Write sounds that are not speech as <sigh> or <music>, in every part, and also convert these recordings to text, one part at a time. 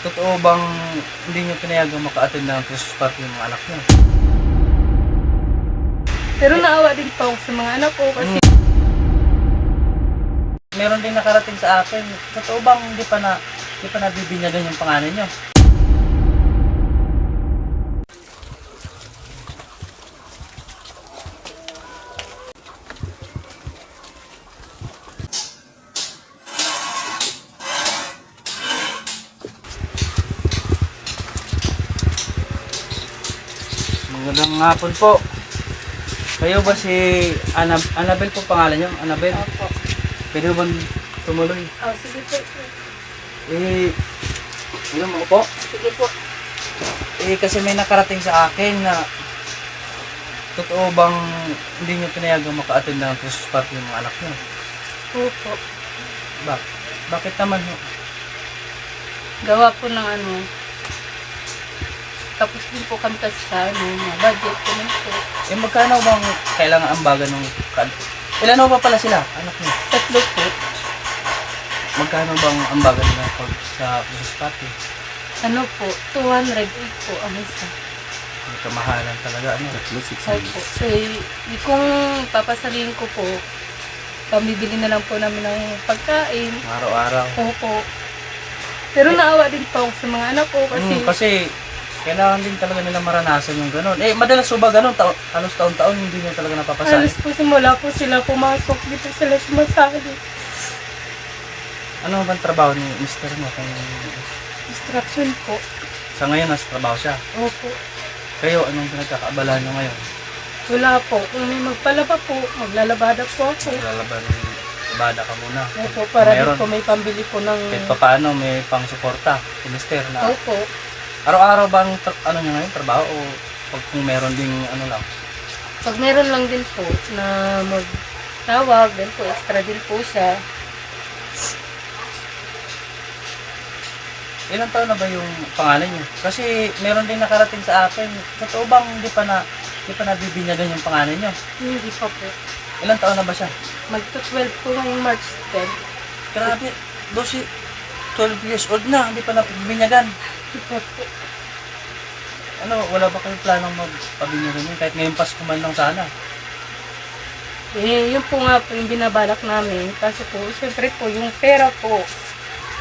Totoo bang hindi nyo pinayagang maka-attend ng Christmas party ng mga anak nyo? Pero naawa din po ako sa mga anak ko kasi Meron din nakarating sa akin. Totoo bang hindi pa na hindi pa nabibinyagan yung pangalan nyo? Magandang hapon po. Kayo ba si Anab Annabel po pangalan nyo? Annabel? Opo. Pwede ba tumuloy? Oh, sige po. Eh, yun mo po. Sige po. Eh, kasi may nakarating sa akin na totoo bang hindi nyo pinayagang maka-attend ng Christmas party ng mga anak nyo? Opo. Bak bakit naman ho? Gawa po ng ano. Tapos din po kami kasi sa ano, mga budget ko nun po. Eh, magkano bang kailangan ambagan ng... kad- Ilan ho ba pala sila, anak nyo? Tatlo po. Magkano bang ambagan nila pag sa Christmas party? Ano po, 208 po ang isa. May kamahalan talaga, ano? Tatlo, Opo. Eh, kung papasalihin ko po, pamibili na lang po namin ng pagkain. Araw-araw. Opo. Pero naawa din po ako sa mga anak ko kasi, Mm, kasi kailangan din talaga nila maranasan yung gano'n. Eh, madalas po ba gano'n? Taon, halos taon-taon hindi nyo talaga napapasahin. halos po simula po sila pumasok dito sila sumasali. Ano bang trabaho ni Mr. mo? Kung Distraction po. sa ngayon nasa trabaho siya. Opo. Kayo, anong pinagkakaabalahan nyo ngayon? Wala po. Kung may magpalaba po, maglalabada po ako. Lalaban, bada ka muna. Opo, para din Meron. po may pambili po ng... Kahit pa paano, may pang suporta si Mr. na Opo. Araw-araw bang tra- ano nyo ngayon, trabaho o pag kung meron ding ano lang? Pag meron lang din po na magtawag, then po extra din po siya. Ilang taon na ba yung pangalan nyo? Kasi meron din nakarating sa akin. Totoo bang hindi pa na hindi pa nabibinyagan yung pangalan nyo? Hindi pa po. Ilang taon na ba siya? Magto-12 po ngayong March 10. Grabe, 12, 12 years old na, hindi pa nabibinyagan. <laughs> Ano, wala ba kayong planong magpabinyagan yun? Kahit ngayong Pasko man lang sana. Eh, yun po nga po yung binabalak namin. Kasi po, siyempre po, yung pera po,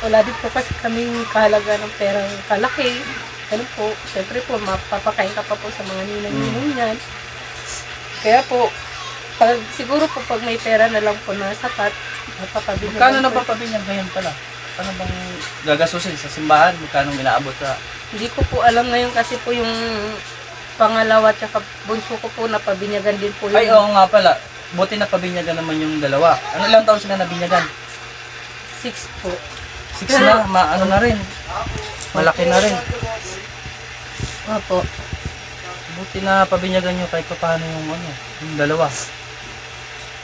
wala din po kasi kaming kahalaga ng perang kalaki. Ano po, siyempre po, mapapakain ka pa po sa mga ninang-ninong yan. Kaya po, pag, siguro po pag may pera na lang po na sapat, mapapabili Magkano na ba pabinyag ngayon pala? Ano bang gagasusin sa simbahan? Magkano inaabot sa... Hindi ko po alam ngayon kasi po yung pangalawa at bunso ko po napabinyagan din po Ay, yung oo nga pala. Buti na pabinyagan naman yung dalawa. Ano ilang taon sila nabinyagan? six po. Six na, ma ano na rin. Malaki na rin. Opo. Buti na pabinyagan nyo kahit pa paano yung ano, yung dalawa.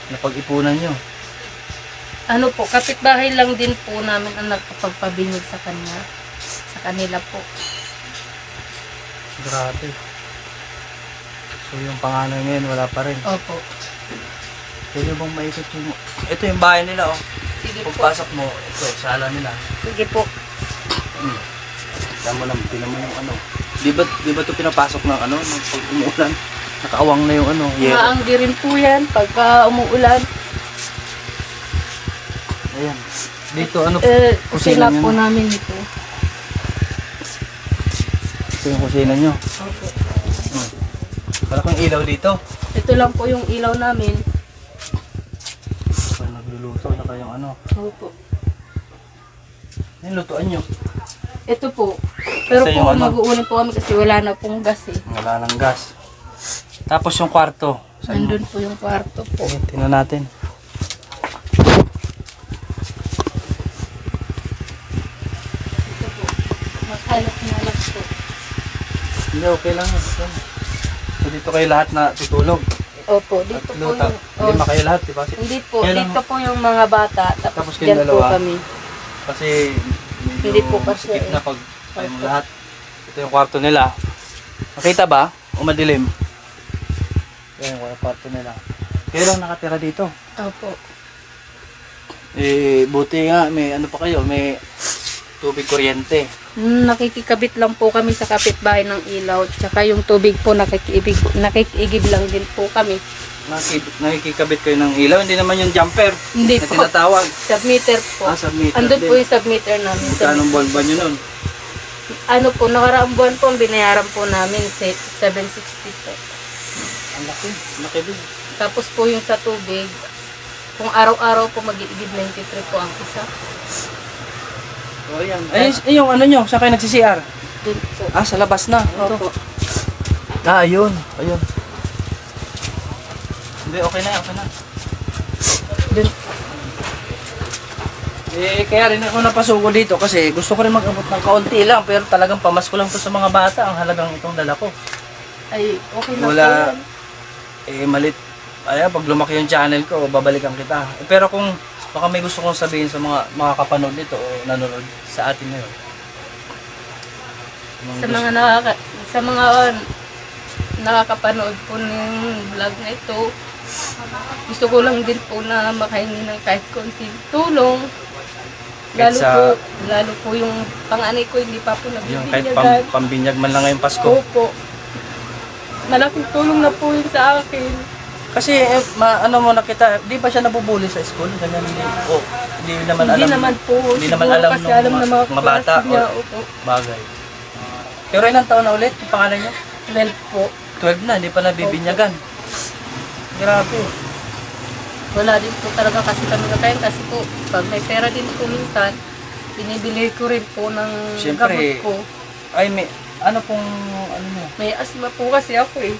Napag-ipunan nyo. Ano po, kapitbahay lang din po namin ang nagpapagpabinyag sa kanya. Sa kanila po. Grabe. So yung panganay ngayon wala pa rin. Opo. Pwede bang maikot yung... Ito yung bahay nila oh. Sige po. Pagpasok mo, ito, sala nila. Sige po. Hmm. Tama lang, tinan mo yung ano. Di ba, di ba ito pinapasok ng ano, ng pag umuulan? Nakaawang na yung ano, yero. Maanggi rin po yan pagka umuulan. Dito, ano, Eh, Kusina po na. namin ito. ito yung kusina nyo. Opo. Hmm. Wala kang ilaw dito. Ito lang po yung ilaw namin. Pag nagluluto na kayong ano. Opo. Yung lutuan nyo. Ito po. Pero Ito po yung ano? mag-uunin po kami kasi wala na pong gas eh. Wala ng gas. Tapos yung kwarto. Saan Nandun po yung kwarto po. Okay, tingnan natin. Ito po. Maghalap na lang po. Hindi, okay lang. So, dito kayo lahat na tutulog. Opo, dito po Tatlo, yung... oh, lima kayo lahat, di ba? Hindi po, Kaya lang- dito po yung mga bata. Tapos, Tapos kayong dyan po dalawa. kami. Kasi medyo Hindi po kasi, sikip na eh. pag ano lahat. Ito yung kwarto nila. Nakita ba? O madilim? Yan yung kwarto nila. Kayo lang nakatira dito. Opo. Eh, buti nga, may ano pa kayo, may tubig kuryente. Nakikikabit lang po kami sa kapitbahay ng ilaw. Tsaka yung tubig po nakikiibig, nakikiigib lang din po kami. Nakik- nakikikabit kayo ng ilaw, hindi naman yung jumper Hindi na po. tinatawag. Submitter po. Ah, submitter Andun din. po yung submitter namin. Magkano buwan ba nyo nun? Ano po, nakaraang buwan po, ang binayaran po namin se- 760 po. Ang laki, laki din. Tapos po yung sa tubig, kung araw-araw po mag-iigib 93 po ang isa. Oh, yan. Ay, yung, yung ano nyo, saan kayo nagsi-CR? Ah, sa labas na. Ito. Opo. Ah, ayun. Ayun. Hindi, okay na, okay na. Dun, Eh, kaya rin ako napasuko dito kasi gusto ko rin mag-abot ng kaunti lang pero talagang pamasko lang to sa mga bata ang halagang itong dala ko. ay, okay na Wala. po. Eh, malit. Ay, pag lumaki yung channel ko, babalikan kita. Eh, pero kung baka may gusto kong sabihin sa mga makakapanood nito o nanonood sa atin ngayon. Anong Sa gusto- mga nakaka, sa mga uh, nakakapanood po ng vlog na ito, gusto ko lang din po na makahingi ng kahit konting tulong. Lalo sa- po, lalo po yung panganay ko hindi pa po yung kahit pam, pambinyag man lang ngayong Pasko. Opo. Malaking tulong na po yun sa akin. Kasi eh, ma, ano mo nakita, di ba siya nabubuli sa school? Ganyan. Oh, hindi naman hindi alam. naman po. hindi naman siguro alam kasi nung alam ng mga, mga bata klase niya. or- Opo. Bagay. Pero ilang taon na ulit yung pangalan niyo? 12 po. 12 na, hindi pa nabibinyagan. Grabe. Wala din po talaga kasi kami kakain kasi po pag may pera din po minsan, binibili ko rin po ng Siyempre, gamot ko. Ay, may, ano pong, ano mo, May asma po kasi ako eh.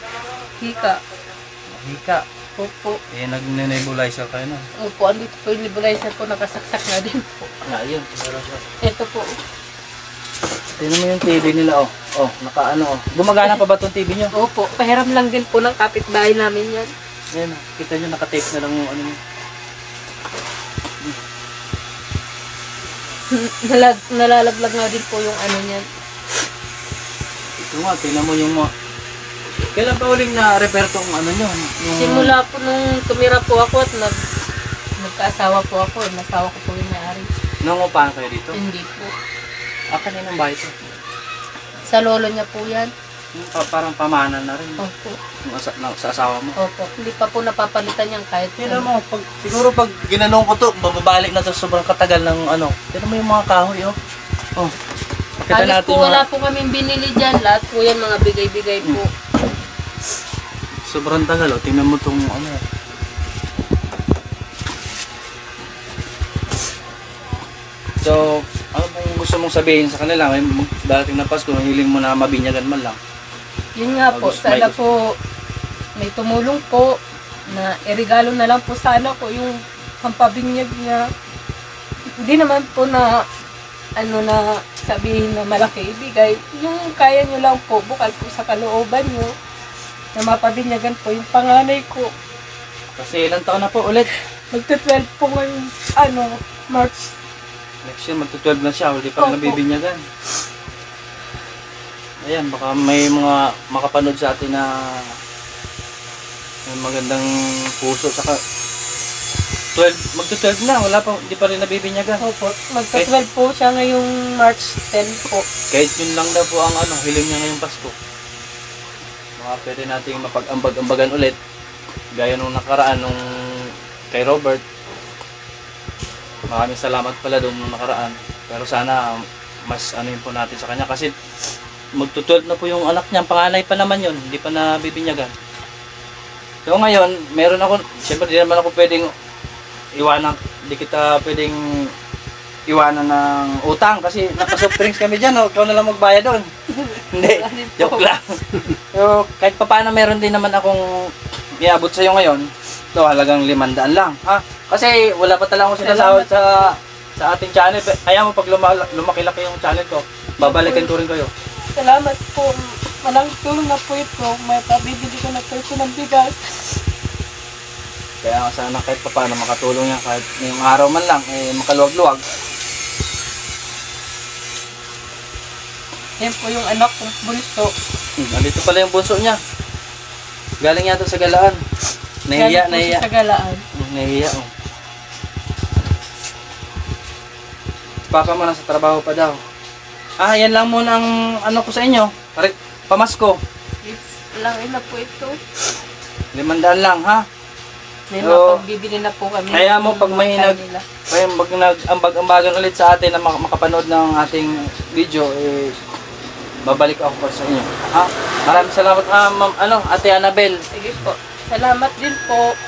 Hika. Hika. Opo. Eh, nag-nebulizer kayo na. Opo, andito po yung nebulizer po, nakasaksak na din po. Ah, yun. Ito po. Tingnan mo yung TV nila, oh. Oh, naka ano, oh. Gumagana pa ba tong TV nyo? Opo, pahiram lang din po ng kapitbahay namin yan. Ayan, oh. kita nyo, naka-tape na lang yung ano nyo. <laughs> Nalag, nalalaglag nga din po yung ano niyan. Ito nga, tingnan mo yung mga... Kailan pa uling na-repair tong ano nyo? Yung... Simula po nung tumira po ako at nag, nagkaasawa po ako, nasawa ko po yung may-ari. Nangungupahan kayo dito? Hindi po. Ah, kaninang bahay to? Sa lolo niya po yan. Yung pa- parang pamana na rin. Opo. Yung asa- na- sa asawa mo. Opo. Hindi pa po napapalitan yan kahit Tingnan mo, pag, siguro pag ginanong ko to, babalik na to sobrang katagal ng ano. Tingnan mo yung mga kahoy, oh. Oh. Pakita Halos natin po wala mga, po kaming binili dyan. Lahat po yan mga bigay-bigay po. Sobrang tagal, oh. Tingnan mo tong ano. So, ano pong gusto mong sabihin sa kanila? May darating na Pasko, hiling mo na mabinyagan man lang. Yun nga po, August, sana May- po may tumulong po na irigalo na lang po sana ko yung pampabinyag niya. Hindi naman po na ano na sabihin na malaki ibigay. Yung kaya nyo lang po, bukal po sa kalooban nyo na mapabinyagan po yung panganay ko. Kasi ilang taon na po ulit. Magte-12 po ngayon, ano, March. Next year, magto-12 na siya. Hindi pa Opo. nabibinyagan. Ayan, baka may mga makapanood sa atin na may magandang puso. Saka 12, magto-12 na. Wala pa, hindi pa rin nabibinyagan. Opo, magte-12 po siya ngayong March 10 po. Kahit yun lang daw po ang ano, hiling niya ngayong Pasko. Mga pwede nating mapag-ambag-ambagan ulit. Gaya nung nakaraan nung kay Robert. Maraming salamat pala doon nung nakaraan. Pero sana mas ano yun po natin sa kanya kasi magto-12 na po yung anak niya. Panganay pa naman yun. Hindi pa nabibinyagan. So ngayon, meron ako, siyempre di naman ako pwedeng iwanan, di kita pwedeng iwanan ng utang kasi napa-soft drinks kami dyan, oh. ikaw na lang magbayad doon. Hindi, joke lang. Pero kahit pa paano meron din naman akong iabot sa'yo ngayon, ito halagang limandaan lang. Ha? Kasi wala pa talaga akong sinasahod sa sa ating channel. Kaya mo pag luma- lumaki-laki yung channel ko, babalikan ko rin kayo. Salamat po. Malaking tulong na po ito. May pabibili ko na po ito ng bigas. Kaya sana kahit pa paano makatulong yan kahit ngayong araw man lang, eh makaluwag-luwag. Yan po yung anak kong bunso. Hmm, nandito pala yung bunso niya. Galing yata sa galaan. Nahiya, Galing nahiya. sa galaan. Hmm, nahiya, oh. Papa mo nasa trabaho pa daw. Ah, yan lang muna ang ano ko sa inyo. Pare- Pamasko. Lang na po ito. Limandaan lang, ha? May So, mapagbibili na po kami. kaya mo pag may nag-. Kaya pag nag-ambag-ambagan ulit sa atin na mak- makapanood ng ating video, eh, babalik ako pa sa inyo. Ha? Maraming salamat, ah, ma'am, ano, Ate Annabel. Sige po. Salamat din po.